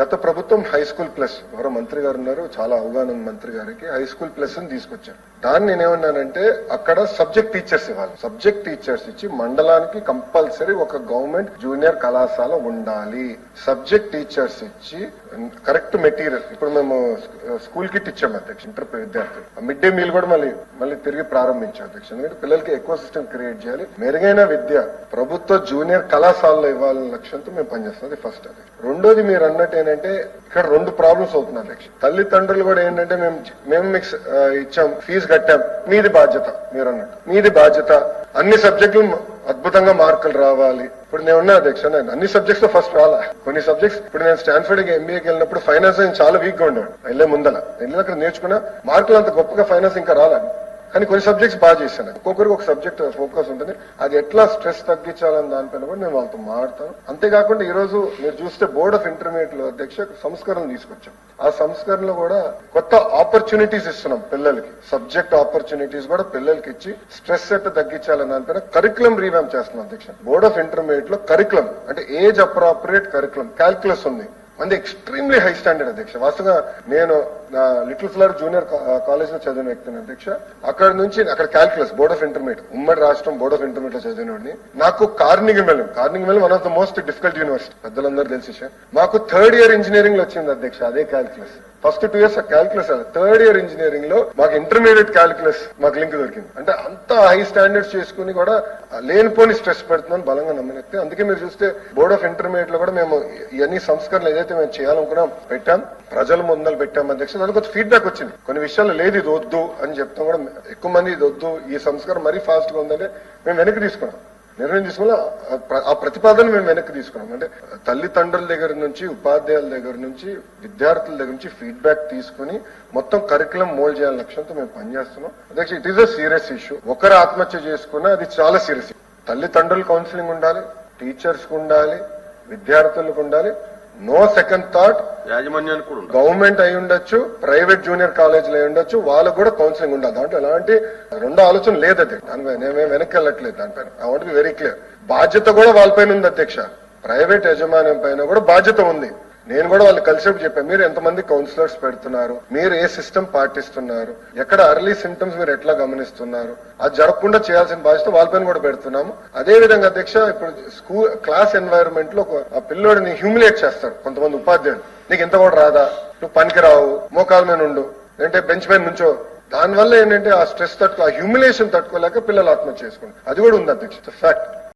గత ప్రభుత్వం high school plus ఎవరో మంత్రి గారు ఉన్నారు చాలా అవగాహన ఉంది మంత్రి గారికి హై స్కూల్ ప్లస్ అని తీసుకొచ్చారు. దాన్ని నేనేమన్నానంటే అక్కడ సబ్జెక్ట్ టీచర్స్ ఇవ్వాలి. సబ్జెక్ట్ టీచర్స్ ఇచ్చి మండలానికి కంపల్సరీ ఒక గవర్నమెంట్ జూనియర్ కళాశాల ఉండాలి. సబ్జెక్ట్ టీచర్స్ ఇచ్చి కరెక్ట్ మెటీరియల్ ఇప్పుడు మేము స్కూల్ కిట్ ఇచ్చాము అధ్యక్ష ఇంటర్ విద్యార్థులు. మిడ్ డే మీల్ కూడా మళ్ళీ మళ్ళీ తిరిగి ప్రారంభించాం అధ్యక్ష. ఎందుకంటే పిల్లలకి ఎక్కువ సిస్టమ్ క్రియేట్ చేయాలి. మెరుగైన విద్య ప్రభుత్వ జూనియర్ కళాశాలలో ఇవ్వాలనే లక్ష్యంతో మేము పనిచేస్తాం. అది ఫస్ట్ అది రెండోది మీరు అన్నట్టు ఏంటంటే ఇక్కడ రెండు ప్రాబ్లమ్స్ అవుతున్నాయి అధ్యక్ష తల్లిదండ్రులు కూడా ఏంటంటే మేము మేము మీకు ఇచ్చాం ఫీజు కట్టాం మీది బాధ్యత మీరు అన్నట్టు. మీది బాధ్యత అన్ని సబ్జెక్టులు అద్భుతంగా మార్కులు రావాలి. ఇప్పుడు నేను ఉన్నా అధ్యక్ష నేను అన్ని సబ్జెక్ట్స్లో ఫస్ట్ రాలా. కొన్ని సబ్జెక్ట్స్ ఇప్పుడు నేను స్టాన్ఫర్డ్ ఎంబీఏకి వెళ్ళినప్పుడు ఫైనాన్స్ నేను చాలా వీక్గా ఉండేవాడు వెళ్ళే ముందల. వెళ్ళిన అక్కడ నేర్చుకున్నా మార్కులు అంత గొప్పగా ఫైనాన్స్ ఇంకా రాలా. కానీ కొన్ని సబ్జెక్ట్స్ బాగా చేశాను. ఒక్కొక్కరికి ఒక సబ్జెక్ట్ ఫోకస్ ఉంటుంది. అది ఎట్లా స్ట్రెస్ తగ్గించాలని దానిపైన కూడా నేను వాళ్ళతో మాట్లాడతాను. అంతేకాకుండా ఈ రోజు మీరు చూస్తే బోర్డ్ ఆఫ్ ఇంటర్మీడియట్లో అధ్యక్ష సంస్కరణ తీసుకొచ్చాం. ఆ సంస్కరణలో కూడా కొత్త ఆపర్చునిటీస్ ఇస్తున్నాం పిల్లలకి. సబ్జెక్ట్ ఆపర్చునిటీస్ కూడా పిల్లలకి ఇచ్చి స్ట్రెస్ ఎట్లా తగ్గించాలని దానిపైన కరికులం రీవ్యామ్ చేస్తున్నాం అధ్యక్ష. బోర్డ్ ఆఫ్ ఇంటర్మీడియట్లో కరికులం అంటే ఏజ్ అప్రాపరియేట్ కరికులం క్యాల్కులస్ ఉంది. మంది ఎక్స్ట్రీమ్లీ హై స్టాండర్డ్ అధ్యక్ష. వాస్తవంగా నేను నా లిటిల్ ఫ్లవర్ జూనియర్ కాలేజ్లో చదివిన వ్యక్తిని అధ్యక్ష. అక్కడ నుంచి అక్కడ క్యాల్కులస్ బోర్డ్ ఆఫ్ ఇంటర్మీడియట్ ఉమ్మడి రాష్ట్రం బోర్డ్ ఆఫ్ ఇంటర్మీడియట్లో చదివినోడిని. నాకు కార్నింగ్ మెలం కార్నింగ్ మెలం one of the most difficult university పెద్దలందరూ తెలిసి విషయం. మాకు థర్డ్ ఇయర్ ఇంజనీరింగ్లో వచ్చింది అధ్యక్ష అదే calculus first two years calculus third year ఇంజనీరింగ్లో మాకు ఇంటర్మీడియట్ క్యాల్కులస్ మాకు లింక్ దొరికింది. అంటే అంత హై స్టాండర్డ్స్ చేసుకుని కూడా లేనిపోని స్ట్రెస్ పెడుతుందని బలంగా నమ్మినట్టే అందుకే మీరు చూస్తే బోర్డ్ ఆఫ్ ఇంటర్మీడియట్లో కూడా మేము ఇవన్నీ సంస్కరణలు ఏదైతే మేము చేయాలనుకున్నాం పెట్టాం ప్రజల ముందలు పెట్టాం అధ్యక్ష. దానికి కొంచెం ఫీడ్బ్యాక్ వచ్చింది. కొన్ని విషయాలు లేదు ఇది వద్దు అని చెప్తాం కూడా ఎక్కువ మంది ఇది వద్దు ఈ సంస్కారం మరీ ఫాస్ట్గా ఉందంటే మేము వెనక్కి తీసుకున్నాం. నిర్ణయం తీసుకోవాలి? ఆ ప్ర- ఆ ప్రతిపాదన మేము వెనక్కి తీసుకున్నాం. అంటే తల్లిదండ్రుల దగ్గర నుంచి ఉపాధ్యాయుల దగ్గర నుంచి విద్యార్థుల దగ్గర నుంచి ఫీడ్బ్యాక్ తీసుకుని మొత్తం కరికులం మోల్డ్ చేయాలని లక్ష్యంతో మేము పనిచేస్తున్నాం. అధ్యక్ష it is a serious issue ఒకరు ఆత్మహత్య చేసుకున్నా అది చాలా సీరియస్ తల్లిదండ్రులు కౌన్సిలింగ్ ఉండాలి టీచర్స్కు ఉండాలి విద్యార్థులకు ఉండాలి. నో సెకండ్ థాట్ యాజమాన్యానికి కూడా గవర్నమెంట్ అయి ఉండొచ్చు ప్రైవేట్ జూనియర్ కాలేజీలు అయి ఉండొచ్చు వాళ్ళకు కూడా కౌన్సిలింగ్ ఉండాలి. దాంట్లో ఎలాంటి రెండో ఆలోచన లేదు అది. దానిపై వెనక్కి వెళ్ళట్లేదు దానిపైన I want be very clear బాధ్యత కూడా వాళ్ళపైన ఉంది అధ్యక్ష. ప్రైవేట్ యజమాన్యం పైన కూడా బాధ్యత ఉంది. నేను కూడా వాళ్ళు కలిసేపు చెప్పాను మీరు ఎంతమంది కౌన్సిలర్స్ పెడుతున్నారు? మీరు ఏ సిస్టమ్ పాటిస్తున్నారు? ఎక్కడ అర్లీ సిమ్టమ్స్ మీరు ఎట్లా గమనిస్తున్నారు? అది జరగకుండా చేయాల్సిన బాధ్యత వాళ్ళపైన కూడా పెడుతున్నాము. అదే విధంగా అధ్యక్ష ఇప్పుడు స్కూల్ క్లాస్ ఎన్వైరన్మెంట్లో ఆ పిల్లోడిని హ్యూమిలేట్ చేస్తారు కొంతమంది ఉపాధ్యాయులు. నీకు ఇంత కూడా రాదా? నువ్వు పనికిరావు మోకాల మీద ఉండు. అంటే బెంచ్ మీద నుంచో. దానివల్ల ఏంటంటే ఆ స్ట్రెస్ తట్టుకో ఆ హ్యూమిలేషన్ తట్టుకోలేక పిల్లలు ఆత్మహత్య చేసుకుంటారు. అది కూడా ఉంది అధ్యక్ష. ఫ్యాక్ట్